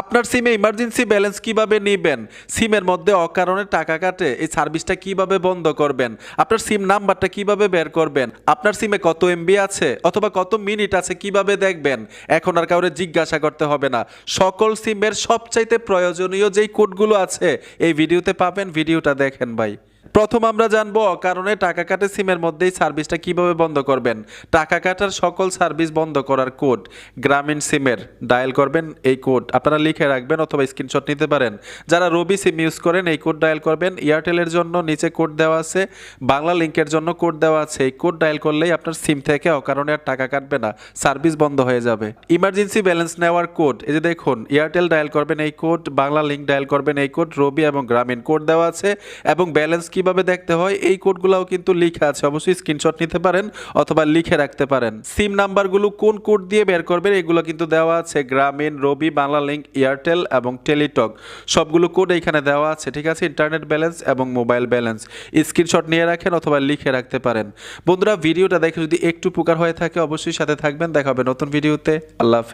আপনার সিমে emergency balance কীভাবে নেবেন? সিমের মধ্যে অকারণে টাকা কাটে, এই সার্ভিসটা কীভাবে বন্ধ করবেন? আপনার সিম নাম্বারটা কীভাবে বের করবেন? আপনার সিমে কত এমবি আছে অথবা কত মিনিট আছে কীভাবে দেখবেন? এখন আর কাউরে জিজ্ঞাসা করতে হবে না। সকল সিমের সবচাইতে প্রয়োজনীয় যেই কোডগুলো আছে, এই ভিডিওতে পাবেন, ভিডিওটা দেখেন ভাই। প্রথম আমরা জানব অকারণে টাকা কাটে সিমের মধ্যেই সার্ভিসটা কীভাবে বন্ধ করবেন। টাকা কাটার সকল সার্ভিস বন্ধ করার কোড, গ্রামীণ সিমের। ডায়াল করবেন এই কোড। আপনারা লিখে রাখবেন অথবা স্ক্রিনশট নিতে পারেন। যারা রবি সিম ইউজ করেন, এই কোড ডায়াল করবেন। এয়ারটেলের জন্য নিচে কোড দেওয়া আছে। বাংলা লিংকের জন্য কোড দেওয়া আছে। এই কোড ডায়াল করলেই আপনার সিম থেকে অকারণে আর টাকা কাটবে না। সার্ভিস বন্ধ হয়ে যাবে। ইমার্জেন্সি ব্যালেন্স নেওয়ার কোড। এই যে দেখুন এয়ারটেল ডায়াল করবেন এই কোড, বাংলা লিঙ্ক ডায়াল করবেন এই কোড, রবি এবং গ্রামীণ কোড দেওয়া আছে এবং ব্যালেন্স কীভাবে দেখতে হয়, এই কোডগুলোও কিন্তু লেখা আছে। অবশ্যই স্ক্রিনশট নিতে পারেন অথবা লিখে রাখতে পারেন। সিম নাম্বারগুলো কোন কোড দিয়ে বের করবেন, এগুলো কিন্তু দেওয়া আছে গ্রামীণ, রবি, বাংলা লিঙ্ক এয়ারটেল এবং টেলিটক। সবগুলো কোড এইখানে দেওয়া আছে, ঠিক আছে? ইন্টারনেট ব্যালেন্স এবং মোবাইল ব্যালেন্স স্ক্রিনশট নিয়ে রাখেন অথবা লিখে রাখতে পারেন। বন্ধুরা, ভিডিওটা দেখে যদি একটু উপকার হয়ে থাকে, অবশ্যই সাথে থাকবেন। দেখা হবে নতুন ভিডিওতে। আল্লাহ হাফেজ।